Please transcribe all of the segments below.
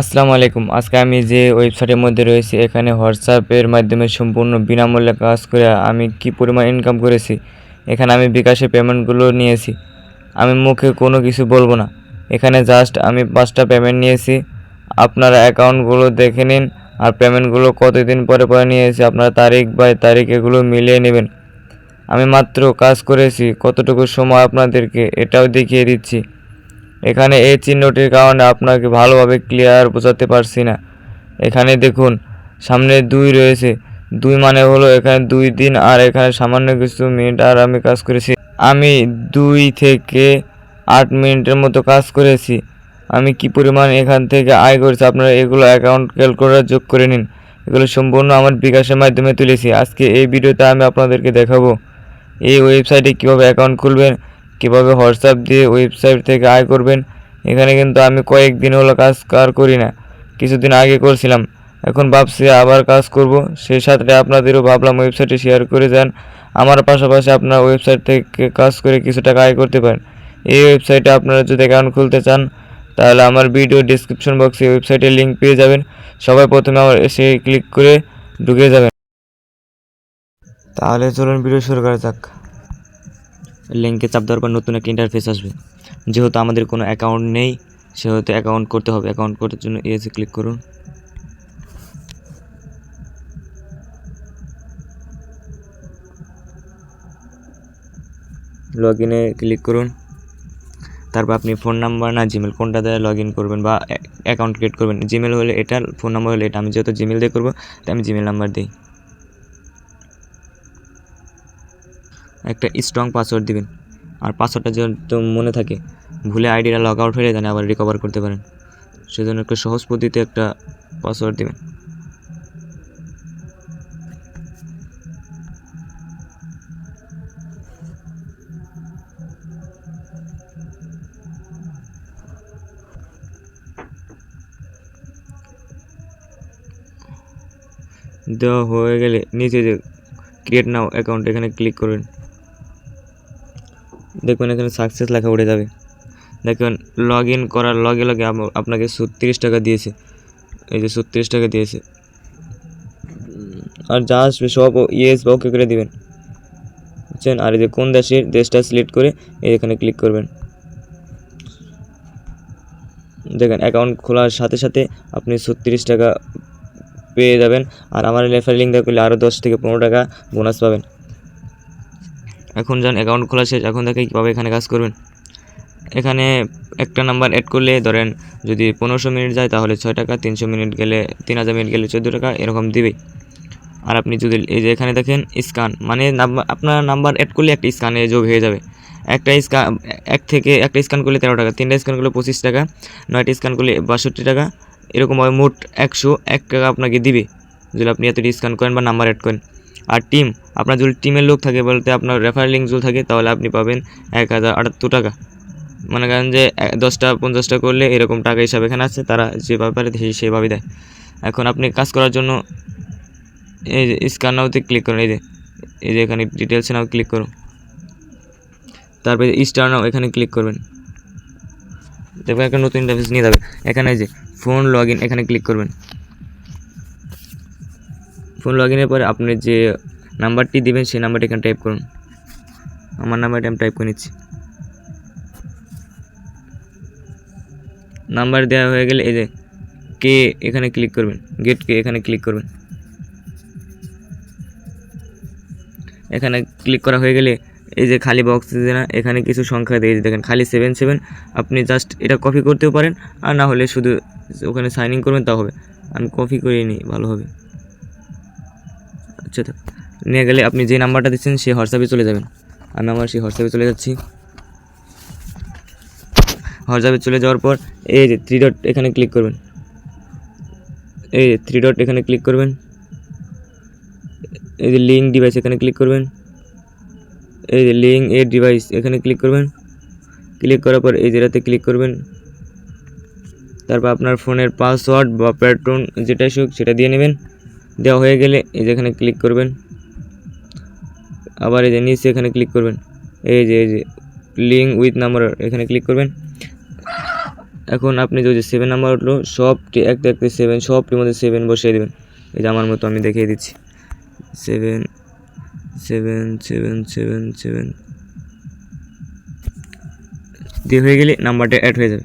আসসালামু আলাইকুম। আজকে আমি যে ওয়েবসাইটের মধ্যে রয়েছি, এখানে হোয়াটসঅ্যাপের মাধ্যমে সম্পূর্ণ বিনামূল্যে কাজ করে আমি কি পরিমাণ ইনকাম করেছি, এখানে আমি বিকাশে পেমেন্টগুলো নিয়েছি। আমি মুখে কোনো কিছু বলব না। এখানে জাস্ট আমি পাঁচটা পেমেন্ট নিয়েছি। আপনারা অ্যাকাউন্টগুলো দেখে নিন আর পেমেন্টগুলো কতদিন পরে পরে নিয়েছি, আপনারা তারিখ বাই তারিখ এগুলো মিলিয়ে নেবেন। আমি মাত্র কাজ করেছি কতটুকু সময় আপনাদেরকে এটাও দেখিয়ে দিচ্ছি। এখানে এই চিহ্নটির কারণে আপনাকে ভালোভাবে ক্লিয়ার বোঝাতে পারছি না। এখানে দেখুন, সামনে দুই রয়েছে। দুই মানে হলো এখানে দুই দিন আর এখানে সামান্য কিছু মিনিট আর আমি কাজ করেছি। আমি দুই থেকে আট মিনিটের মতো কাজ করেছি। আমি কি পরিমাণ এখান থেকে আয় করেছি আপনারা এগুলো অ্যাকাউন্ট ক্যালকুলেটার যোগ করে নিন। এগুলো সম্পূর্ণ আমার বিকাশের মাধ্যমে তুলেছি। আজকে এই ভিডিওতে আমি আপনাদেরকে দেখাবো, এই ওয়েবসাইটে কীভাবে অ্যাকাউন্ট খুলবেন কীভাবে হোয়াটসঅ্যাপ দিয়ে ওয়েবসাইট থেকে আয় করবেন, এখানে কিন্তু আমি কয়েকদিন হলো কাজ কার করি না। কিছুদিন আগে করছিলাম, এখন ভাবছি আবার কাজ করব। সেই সাথে আপনাদেরও ভাবলাম ওয়েবসাইটে শেয়ার করে যান আমার পাশাপাশি আপনার ওয়েবসাইট থেকে কাজ করে কিছু টাকা আয় করতে পারেন। এই ওয়েবসাইটে আপনারা যদি অ্যাকাউন্ট খুলতে চান, তাহলে আমার ভিডিও ডিসক্রিপশন বক্সে ওয়েবসাইটের লিঙ্ক পেয়ে যাবেন। সবাই প্রথমে আমার এসে ক্লিক করে ঢুকে যাবেন। তাহলে চলুন ভিডিও শুরু করা যাক। লিঙ্কে চাপ দেওয়ার পর নতুন একটা ইন্টারফেস আসবে। যেহেতু আমাদের কোনো অ্যাকাউন্ট নেই, সেহেতু অ্যাকাউন্ট করতে হবে। অ্যাকাউন্ট করার জন্য এসে ক্লিক করুন। লগ ইনে ক্লিক করুন। তারপর আপনি ফোন নাম্বার না জিমেল কোনটা দিয়ে লগ ইন করবেন বা অ্যাকাউন্ট ক্রিয়েট করবেন? জিমেল হলে এটা ফোন নাম্বার হলে এটা। আমি যেহেতু জিমেল দিয়ে করব, তাই আমি জিমেল নাম্বার দিই। একটা স্ট্রং পাসওয়ার্ড দিবেন। আর পাসওয়ার্ডটা যেহেতু মনে থাকে, ভুলে আইডিটা লগ আউট হয়ে যায় আবার রিকভার করতে পারেন। সেজন্য একটা সহজ পদ্ধতিতে একটা পাসওয়ার্ড দিবেন। দেওয়া হয়ে গেলে নিচে যে ক্রিয়েট নাও অ্যাকাউন্ট এখানে ক্লিক করবেন। দেখবেন এখানে সাকসেস লেখা উঠে যাবে। দেখবেন লগ ইন করার লগে লগে আপনাকে ছত্রিশ টাকা দিয়েছে। এই যে ছত্রিশ টাকা দিয়েছে। আর যা আসবে সব ইয়েস বা ওকে করে দেবেন। বুঝছেন? আর এই যে কোন দেশের দেশটা সিলেক্ট করে এখানে ক্লিক করবেন। দেখেন অ্যাকাউন্ট খোলার সাথে সাথে আপনি ছত্রিশ টাকা পেয়ে যাবেন। আর আমার রেফার লিঙ্ক দেওয়া করলে আরও দশ থেকে পনেরো টাকা বোনাস পাবেন। এখন যান অ্যাকাউন্ট খোলা শেষ, এখন দেখে কীভাবে এখানে কাজ করবেন? এখানে একটা নাম্বার অ্যাড করলে ধরেন যদি পনেরোশো মিনিট যায়, তাহলে ছয় টাকা, তিনশো মিনিট গেলে, তিন হাজার মিনিট গেলে চোদ্দ টাকা, এরকম দিবেই আর আপনি যদি এই যে এখানে দেখেন স্ক্যান মানে আপনার নাম্বার অ্যাড করলে একটা স্ক্যানে যোগ হয়ে যাবে। একটা স্ক্যান এক থেকে, একটা স্ক্যান করলে তেরো টাকা, তিনটা স্ক্যান করলে পঁচিশ টাকা, নয়টা স্ক্যান করলে বাষট্টি টাকা এরকমভাবে মোট একশো, এক টাকা আপনাকে দিবে। যদি আপনি এত স্ক্যান করেন বা নাম্বার অ্যাড করেন। আর টিম আপনার যদি টিমের লোক থাকে বলতে আপনার রেফার লিঙ্ক যদি থাকে, তাহলে আপনি পাবেন এক হাজার আটাত্তর টাকা। মনে করেন যে দশটা পঞ্চাশটা করলে এরকম টাকা হিসাবে এখানে আছে, তারা যেভাবে পারে সেই সেভাবে দেয়। এখন আপনি কাজ করার জন্য এই যে স্ক্যান নাওতে ক্লিক করুন, এই যে এই যে এখানে ডিটেলস নাও ক্লিক করুন। তারপরে স্টার নাও এখানে ক্লিক করবেন। দেখবেন একটা নতুন ইন্টারফেস নিয়ে যাবে। এখানে যে ফোন লগ এখানে ক্লিক করবেন। ফোন লগ ইনের পরে আপনি যে নাম্বারটি দিবেন, সেই নাম্বারটি এখানে টাইপ করুন। আমার নাম্বারটি আমি টাইপ করে নিচ্ছি। নাম্বার দেওয়া হয়ে গেলে এই যে কে এখানে ক্লিক করবেন গেট কে এখানে ক্লিক করবেন। এখানে ক্লিক করা হয়ে গেলে এই যে খালি বক্স না, এখানে কিছু সংখ্যা দিয়ে দেখেন খালি সেভেন সেভেন আপনি জাস্ট এটা কপি করতেও পারেন, আর না হলে শুধু ওখানে সাইন ইন করবেন, তা হবে। আমি কপি করে নিই, ভালো হবে। আচ্ছা নিয়ে গেলে আপনি যে নাম্বারটা দিচ্ছেন সেই হোয়াটসঅ্যাপে চলে যাবেন। আমি আমার সেই হোয়াটসঅ্যাপে চলে যাচ্ছি। হোয়াটসঅ্যাপে চলে যাওয়ার পর এই যে থ্রি ডট এখানে ক্লিক করবেন। এই যে থ্রি ডট এখানে ক্লিক করবেন। এই যে লিঙ্ক ডিভাইস এখানে ক্লিক করবেন। এই যে লিঙ্ক এ ডিভাইস এখানে ক্লিক করবেন। ক্লিক করার পর এই যেটাতে ক্লিক করবেন। তারপর আপনার ফোনের পাসওয়ার্ড বা প্যাটার্ন যেটা হোক, সেটা দিয়ে নেবেন। দেওয়া হয়ে গেলে এই যে এখানে ক্লিক করবেন। আবার এই যে নিচে এখানে ক্লিক করবেন। এই যে এই যে লিঙ্ক উইথ নাম্বার এখানে ক্লিক করবেন। এখন আপনি যে সেভেন নাম্বার উঠল সবটি একটা একটা সেভেন সবটির মধ্যে সেভেন বসিয়ে দেবেন। এই যে আমার মতো আমি দেখিয়ে দিচ্ছি। Seven seven seven seven seven দিয়ে হয়ে গেলে নাম্বারটা অ্যাড হয়ে যাবে।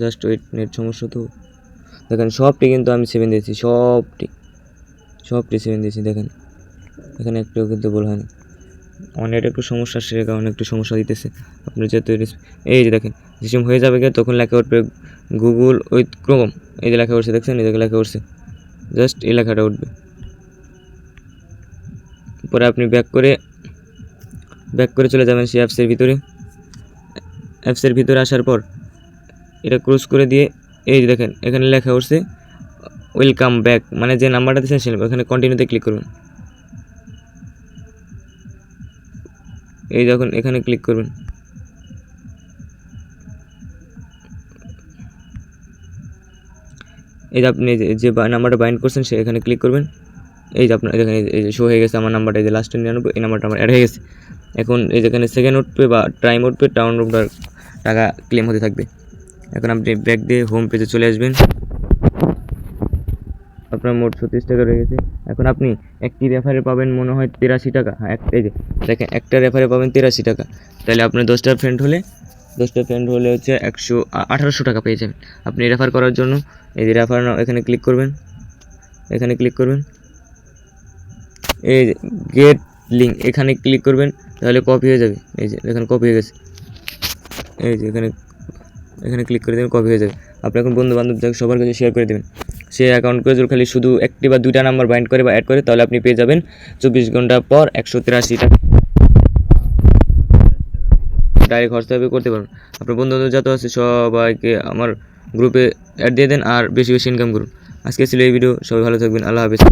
জাস্ট ওয়েট নেট সমস্যা তো। দেখেন সবটি কিন্তু আমি সেভেন দিয়েছি, সবটি। সবটি সেভেন দিয়েছি, দেখেন। এখানে একটু কিন্তু ভুল হয়নি। আমার নেট একটু সমস্যা সে কারণে একটু সমস্যা দিতেছে। আপনি যেহেতু এই যে দেখেন যেসম হয়ে যাবে গিয়ে তখন লেখা উঠবে গুগল উইথ ক্রোম এই যে লেখা উঠছে, দেখছেন? এই লেখা উঠছে। জাস্ট এই লেখাটা উঠবে। পরে আপনি ব্যাক করে ব্যাক করে চলে যাবেন সেই অ্যাপসের ভিতরে। অ্যাপসের ভিতরে আসার পর এটা ক্রস করে দিয়ে এই যে দেখেন, এখানে লেখা উঠছে ওয়েলকাম ব্যাক মানে যে নাম্বারটা দিয়েছেন সে এখানে কন্টিনিউতে ক্লিক করুন। এই যখন এখানে ক্লিক করবেন এই যে আপনি যে- নাম্বারটা বাইন্ড করছেন সে এখানে ক্লিক করবেন। এই যে আপনার এখানে এই যে শো হয়ে গেছে আমার নাম্বারটা এই যে লাস্টে নিরানব্বই, এই নাম্বারটা আমার অ্যাড হয়ে গেছে। এখন এই যেখানে সেকেন্ড উঠবে বা টাইম উঠবে টাউন উঠবে টাকা ক্লেম হতে থাকবে। এখন আপনি ব্যাক দিয়ে হোম পেজে চলে আসবেন। আপনার মোট ছত্রিশ টাকা রয়ে গেছে। এখন আপনি একটি রেফারে পাবেন মনে হয় তিরাশি টাকা। হ্যাঁ একটা এই যে, দেখেন, একটা রেফারে পাবেন তিরাশি টাকা। তাহলে আপনার দশটা ফ্রেন্ড হলে, দশটা ফ্রেন্ড হলে হচ্ছে একশো আঠারোশো টাকা পেয়ে যাবেন। আপনি রেফার করার জন্য এই যে রেফার এখানে ক্লিক করবেন। এখানে ক্লিক করবেন। এই গেট লিঙ্ক এখানে ক্লিক করবেন, তাহলে কপি হয়ে যাবে। এই যে এখানে কপি হয়ে গেছে। এই যে, এখানে এখানে ক্লিক করে দেবেন কপি হয়ে যাবে। আপনি এখন বন্ধু বান্ধব সবার কাছে শেয়ার করে দেবেন। সে অ্যাকাউন্ট করে যদি খালি শুধু একটি বা দুইটা নাম্বার বাইন্ড করে বা অ্যাড করে, তাহলে আপনি পেয়ে যাবেন চব্বিশ ঘণ্টা পর একশো তিরাশি টাকা। ডাইরেক্ট হোয়াটসঅ্যাপে করতে পারবেন। আপনার বন্ধু বান্ধব যত আছে সবাইকে আমার গ্রুপে অ্যাড দিয়ে দেন আর বেশি বেশি ইনকাম করুন। আজকে ছিল এই ভিডিও সবাই ভালো থাকবেন, আল্লাহ হাফেজ।